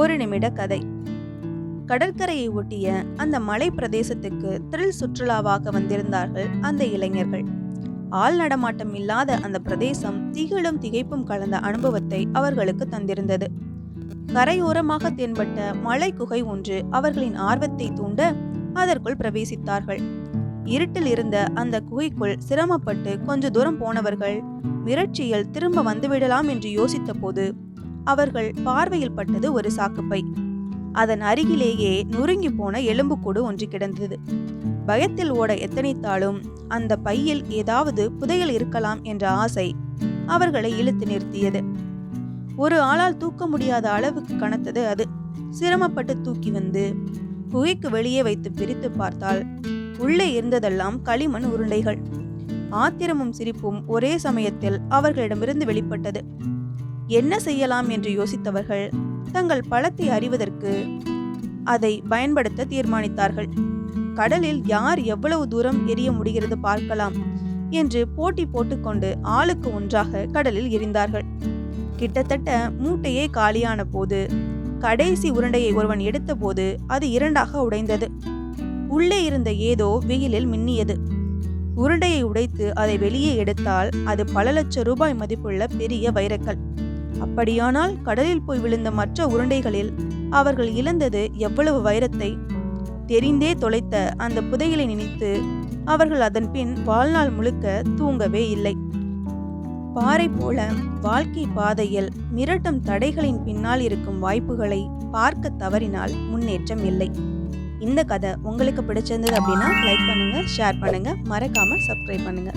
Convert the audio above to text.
ஒரு நிமிட கதை. கடற்கரையை ஒட்டிய அந்த மலை பிரதேசத்துக்கு த்ரில் சுற்றுலாவாக வந்திருந்தார்கள் அந்த இளைஞர்கள். ஆள் நடமாட்டம் இல்லாத அந்த பிரதேசம் திகிலும் திகைப்பும் கலந்த அனுபவத்தை அவர்களுக்கு தந்திருந்தது. கரையோரமாக தென்பட்ட மலை குகை ஒன்று அவர்களின் ஆர்வத்தை தூண்ட அதற்குள் பிரவேசித்தார்கள். இருட்டில் இருந்த அந்த குகைக்குள் சிரமப்பட்டு கொஞ்ச தூரம் போனவர்கள் மிரட்சியில் திரும்ப வந்துவிடலாம் என்று யோசித்த போது அவர்கள் பார்வையில் பட்டது ஒரு சாக்குப்பை. அதன் அருகிலேயே நொறுங்கி போன எலும்புக்கூடு ஒன்று கிடந்தது. பயத்தில் ஓட எத்தனைத்தாலும் அந்த பையில் ஏதாவது புதையல் இருக்கலாம் என்ற ஆசை அவர்களை இழுத்து நிறுத்தியது. ஒரு ஆளால் தூக்க முடியாத அளவுக்கு கனத்தது அது. சிரமப்பட்டு தூக்கி வந்து குகைக்கு வெளியே வைத்து பிரித்து பார்த்தால் உள்ளே இருந்ததெல்லாம் களிமண் உருண்டைகள். ஆத்திரமும் சிரிப்பும் ஒரே சமயத்தில் அவர்களிடமிருந்து வெளிப்பட்டது. என்ன செய்யலாம் என்று யோசித்தவர்கள் தங்கள் பழத்தை அறிவதற்கு அதை பயன்படுத்த தீர்மானித்தார்கள். கடலில் யார் எவ்வளவு தூரம் எரிய முடிகிறது பார்க்கலாம் என்று போட்டி போட்டுக்கொண்டு ஆளுக்கு ஒன்றாக கடலில் எரிந்தார்கள். கிட்டத்தட்ட மூட்டையே காலியான போது கடைசி உருண்டையை ஒருவன் எடுத்தபோது அது இரண்டாக உடைந்தது. உள்ளே இருந்த ஏதோ வெயிலில் மின்னியது. உருண்டையை உடைத்து அதை வெளியே எடுத்தால் அது பல லட்சம் ரூபாய் மதிப்புள்ள பெரிய வைரக்கல். அப்படியானால் கடலில் போய் விழுந்த மற்ற உருண்டைகளில் அவர்கள் இழந்தது எவ்வளவு வைரத்தை? தெரிந்தே தொலைத்த அந்த புதையலை நினைத்து அவர்கள் அதன் பின் வாழ்நாள் முழுக்க தூங்கவே இல்லை. பாறை போல வாழ்க்கை பாதையில் மிரட்டும் தடைகளின் பின்னால் இருக்கும் வாய்ப்புகளை பார்க்க தவறினால் முன்னேற்றம் இல்லை. இந்த கதை உங்களுக்கு பிடிச்சிருந்தது அப்படின்னா லைக் பண்ணுங்க ஷேர் பண்ணுங்க மறக்காம சப்ஸ்கிரைப் பண்ணுங்க.